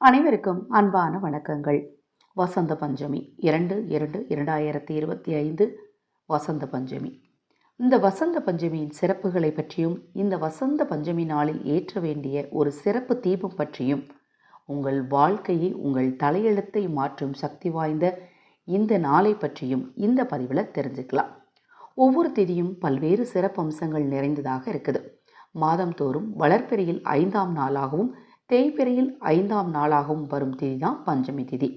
அனைவருக்கும் அன்பான வணக்கங்கள். வசந்த பஞ்சமி இரண்டு இரண்டு இரண்டாயிரத்தி இருபத்தி ஐந்து வசந்த பஞ்சமி. இந்த வசந்த பஞ்சமியின் சிறப்புகளை பற்றியும் இந்த வசந்த பஞ்சமி நாளில் ஏற்ற வேண்டிய ஒரு சிறப்பு தீபம் பற்றியும் உங்கள் வாழ்க்கையை உங்கள் தலையெழுத்தை மாற்றும் சக்தி வாய்ந்த இந்த நாளை பற்றியும் இந்த பதிவில் தெரிஞ்சுக்கலாம். ஒவ்வொரு திதியும் பல்வேறு சிறப்பு அம்சங்கள் நிறைந்ததாக இருக்குது. மாதந்தோறும் வளர்ப்பிறையில் ஐந்தாம் நாளாகவும் தேய்பிறையில் ஐந்தாம் நாளாகவும் வரும் திதி தான் பஞ்சமி திதி.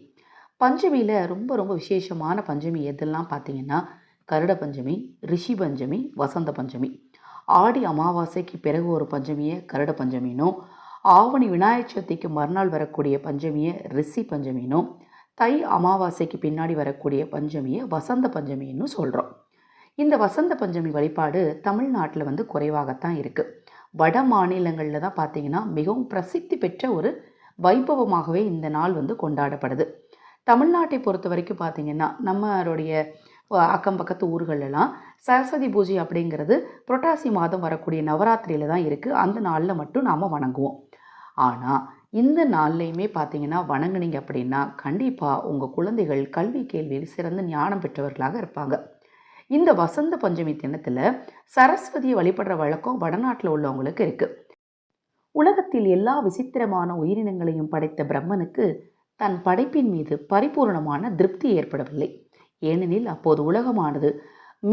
பஞ்சமியில் ரொம்ப ரொம்ப விசேஷமான பஞ்சமி எதெல்லாம் பார்த்தீங்கன்னா கருட பஞ்சமி ரிஷி பஞ்சமி வசந்த பஞ்சமி. ஆடி அமாவாசைக்கு பிறகு ஒரு பஞ்சமியை கருட பஞ்சமினும் ஆவணி விநாயகர் சதுர்த்திக்கு மறுநாள் வரக்கூடிய பஞ்சமியை ரிஷி பஞ்சமினும் தை அமாவாசைக்கு பின்னாடி வரக்கூடிய பஞ்சமியை வசந்த பஞ்சமின்னு சொல்கிறோம் இந்த வசந்த பஞ்சமி வழிபாடு தமிழ்நாட்டில் வந்து குறைவாகத்தான் இருக்குது வட மாநிலங்களில் தான் பார்த்தீங்கன்னா மிகவும் பிரசித்தி பெற்ற ஒரு வைபவமாகவே இந்த நாள் வந்து கொண்டாடப்படுது. தமிழ்நாட்டை பொறுத்த வரைக்கும் பார்த்திங்கன்னா நம்மளுடைய அக்கம் பக்கத்து ஊர்களெல்லாம் சரஸ்வதி பூஜை அப்படிங்கிறது புரட்டாசி மாதம் வரக்கூடிய நவராத்திரியில் தான் இருக்குது அந்த நாளில் மட்டும் நாம் வணங்குவோம். ஆனால் இந்த நாள்லையுமே பார்த்தீங்கன்னா வணங்குனீங்க அப்படின்னா கண்டிப்பாக உங்கள் குழந்தைகள் கல்வி கேள்வியில் சிறந்த ஞானம் பெற்றவர்களாக இருப்பாங்க. இந்த வசந்த பஞ்சமி தினத்தில் சரஸ்வதியை வழிபடுற வழக்கம் வடநாட்டில் உள்ளவங்களுக்கு இருக்குது உலகத்தில் எல்லா விசித்திரமான உயிரினங்களையும் படைத்த பிரம்மனுக்கு தன் படைப்பின் மீது பரிபூர்ணமான திருப்தி ஏற்படவில்லை. ஏனெனில் அப்போது உலகமானது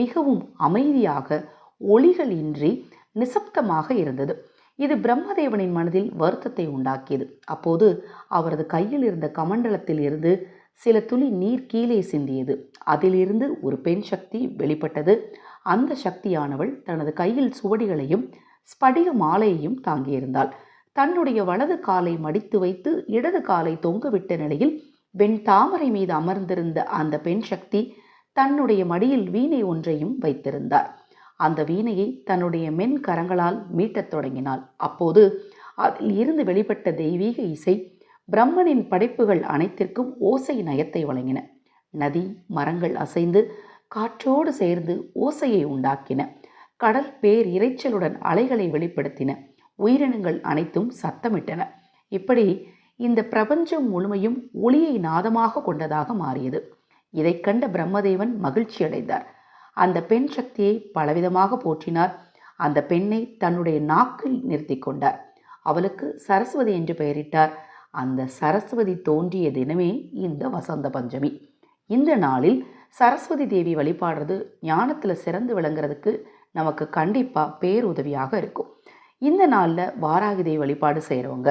மிகவும் அமைதியாக ஒளிகள் இன்றி நிசப்தமாக இருந்தது. இது பிரம்மதேவனின் மனதில் வருத்தத்தை உண்டாக்கியது. அப்போது அவரது கையில் இருந்த கமண்டலத்தில் இருந்து சில துளி நீர் கீழே சிந்தியது. அதிலிருந்து ஒரு பெண் சக்தி வெளிப்பட்டது. அந்த சக்தியானவள் தனது கையில் சுவடிகளையும் ஸ்படிக மாலையையும் தாங்கியிருந்தாள். தன்னுடைய வலது காலை மடித்து வைத்து இடது காலை தொங்கவிட்ட நிலையில் வெண் தாமரை மீது அமர்ந்திருந்த அந்த பெண் சக்தி தன்னுடைய மடியில் வீணை ஒன்றையும் வைத்திருந்தார். அந்த வீணையை தன்னுடைய மென் கரங்களால் மீட்டத் தொடங்கினாள். அப்போது அதில் இருந்து வெளிப்பட்ட தெய்வீக இசை பிரம்மனின் படைப்புகள் அனைத்திற்கும் ஓசை நயத்தை வழங்கின. நதி மரங்கள் அசைந்து காற்றோடு சேர்ந்து ஓசையை உண்டாக்கின. கடல் பேர் இறைச்சலுடன் அலைகளை வெளிப்படுத்தின. உயிரினங்கள் அனைத்தும் சத்தமிட்டன. இப்படி இந்த பிரபஞ்சம் முழுமையும் ஒளியை நாதமாக கொண்டதாக மாறியது. இதைக் கண்ட பிரம்மதேவன் மகிழ்ச்சி அடைந்தார். அந்த பெண் சக்தியை பலவிதமாக போற்றினார். அந்த பெண்ணை தன்னுடைய நாக்கில் நிறுத்தி கொண்டார். அவளுக்கு சரஸ்வதி என்று பெயரிட்டார். அந்த சரஸ்வதி தோன்றிய தினமே இந்த வசந்த பஞ்சமி. இந்த நாளில் சரஸ்வதி தேவி வழிபாடுறது ஞானத்தில் சிறந்து விளங்குறதுக்கு நமக்கு கண்டிப்பாக பேருதவியாக இருக்கும். இந்த நாளில் வாராகி தேவி வழிபாடு செய்கிறவங்க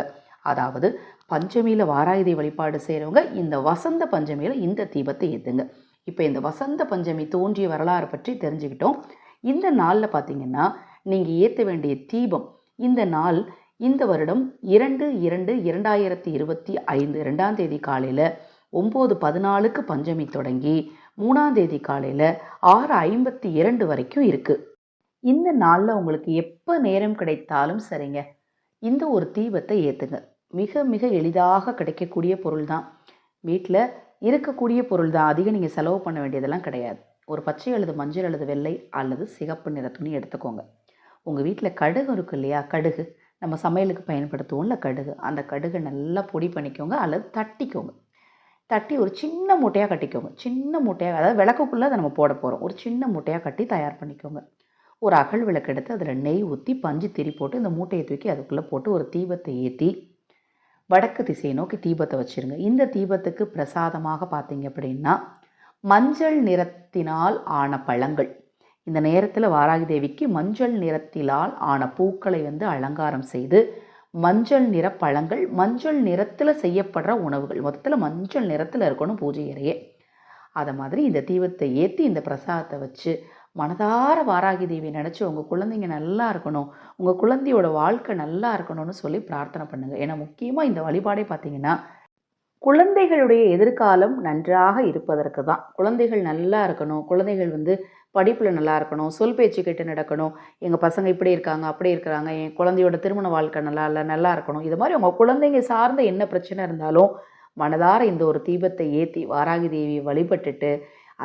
அதாவது பஞ்சமியில் வாராகி தேவி வழிபாடு செய்கிறவங்க இந்த வசந்த பஞ்சமியில் இந்த தீபத்தை ஏற்றுங்க இப்போ இந்த வசந்த பஞ்சமி தோன்றிய வரலாறு பற்றி தெரிஞ்சுக்கிட்டோம். இந்த நாளில் பார்த்தீங்கன்னா நீங்கள் ஏற்ற வேண்டிய தீபம் இந்த நாள் இந்த வருடம் இரண்டு இரண்டு இரண்டாயிரத்தி இருபத்தி ஐந்து ரெண்டாம் தேதி காலையில் ஒம்பது பதினாலுக்கு பஞ்சமி தொடங்கி மூணாம் தேதி காலையில் ஆறு ஐம்பத்தி இரண்டு வரைக்கும் இருக்குது இந்த நாளில் உங்களுக்கு எப்போ நேரம் கிடைத்தாலும் சரிங்க. இந்த ஒரு தீபத்தை ஏற்றுங்க மிக மிக எளிதாக கிடைக்கக்கூடிய பொருள் தான் வீட்டில் இருக்கக்கூடிய பொருள் தான் அதிகம் நீங்கள் செலவு பண்ண வேண்டியதெல்லாம் கிடையாது. ஒரு பச்சை அல்லது மஞ்சள் அல்லது வெள்ளை அல்லது சிகப்பு நிற துணி எடுத்துக்கோங்க. உங்கள் வீட்டில் கடுகு இருக்கு இல்லையா? கடுகு. நம்ம சமையலுக்கு பயன்படுத்துவோம்ல கடுகு. அந்த கடுகை நல்லா பொடி பண்ணிக்கோங்க. அல்லது தட்டிக்கோங்க. தட்டி ஒரு சின்ன மூட்டையாக கட்டிக்கோங்க. சின்ன மூட்டையாக அதாவது விளக்குக்குள்ளே அதை நம்ம போட போகிறோம் ஒரு சின்ன மூட்டையாக கட்டி தயார் பண்ணிக்கோங்க. ஒரு அகல் விளக்கு எடுத்து அதில் நெய் ஊற்றி பஞ்சு திரி போட்டு இந்த மூட்டையை தூக்கி அதுக்குள்ளே போட்டு ஒரு தீபத்தை ஏற்றி வடக்கு திசையை நோக்கி தீபத்தை வச்சுருங்க. இந்த தீபத்துக்கு பிரசாதமாக பார்த்தீங்க அப்படின்னா மஞ்சள் நிறத்தினால் ஆன பழங்கள். இந்த நேரத்தில் வாராகி தேவிக்கு மஞ்சள் நிறத்திலால் ஆன பூக்களை வந்து அலங்காரம் செய்து மஞ்சள் நிற பழங்கள் மஞ்சள் நிறத்தில் செய்யப்படுற உணவுகள். மொத்தத்தில் மஞ்சள் நிறத்தில் இருக்கணும் பூஜை அறையே. அதை மாதிரி இந்த தீபத்தை ஏற்றி இந்த பிரசாதத்தை வச்சு மனதார வாராகி தேவி நினச்சி உங்கள் குழந்தைங்க நல்லா இருக்கணும் உங்கள் குழந்தையோட வாழ்க்கை நல்லா இருக்கணும்னு சொல்லி பிரார்த்தனை பண்ணுங்கள் ஏன்னா முக்கியமாக இந்த வழிபாடே பார்த்தீங்கன்னா குழந்தைகளுடைய எதிர்காலம் நன்றாக இருப்பதற்கு தான். குழந்தைகள் நல்லா இருக்கணும். குழந்தைகள் வந்து படிப்பில் நல்லா இருக்கணும் சொல் பேச்சு கேட்டு நடக்கணும். எங்கள் பசங்க இப்படி இருக்காங்க அப்படி இருக்கிறாங்க என் குழந்தையோட திருமண வாழ்க்கை நல்லா இல்லை நல்லா இருக்கணும். இது மாதிரி உங்கள் குழந்தைங்க சார்ந்த என்ன பிரச்சனை இருந்தாலும் மனதார இந்த ஒரு தீபத்தை ஏற்றி வாராகி தேவியை வழிபட்டுட்டு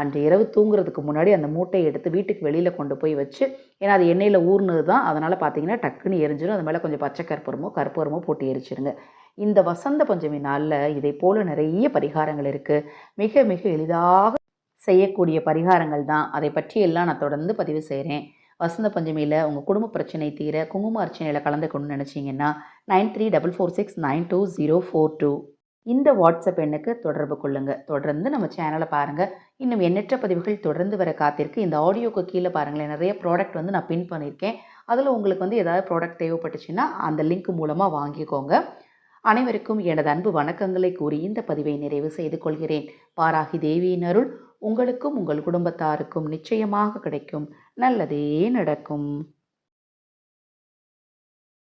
அன்று இரவு தூங்குறதுக்கு முன்னாடி அந்த மூட்டையை எடுத்து வீட்டுக்கு வெளியில் கொண்டு போய் வச்சு ஏன்னா அது எண்ணெயில் ஊர்னது தான். அதனால் பார்த்தீங்கன்னா டக்குன்னு எரிஞ்சிடும் அது மேலே கொஞ்சம் பச்சை கற்பூரமோ கற்பூரமோ போட்டு எரிச்சிருங்க. இந்த வசந்த பஞ்சமி நாளில் இதை போல் நிறைய பரிகாரங்கள் இருக்குது மிக மிக எளிதாக செய்யக்கூடிய பரிகாரங்கள் தான். அதை பற்றியெல்லாம் நான் தொடர்ந்து பதிவு செய்கிறேன் வசந்த பஞ்சமியில் உங்கள் குடும்ப பிரச்சனை தீர குங்கும அர்ச்சனையில் கலந்துக்கணும்னு நினச்சிங்கன்னா nine three double four six nine two zero four two இந்த வாட்ஸ்அப் எண்ணுக்கு தொடர்பு கொள்ளுங்கள் தொடர்ந்து நம்ம சேனலை பாருங்கள் இன்னும் எண்ணற்ற பதிவுகள் தொடர்ந்து வர காத்திருக்கு. இந்த ஆடியோக்கு கீழே பாருங்களேன். நிறைய ப்ராடக்ட் வந்து நான் பின் பண்ணியிருக்கேன். அதில் உங்களுக்கு வந்து ஏதாவது ப்ராடக்ட் தேவைப்பட்டுச்சுன்னா அந்த லிங்க் மூலமாக வாங்கிக்கோங்க. அனைவருக்கும் எனது அன்பு வணக்கங்களை கூறி இந்த பதிவை நிறைவு செய்து கொள்கிறேன். பாராகி தேவியின் அருள் உங்களுக்கும் உங்கள் குடும்பத்தாருக்கும் நிச்சயமாக கிடைக்கும். நல்லதே நடக்கும்.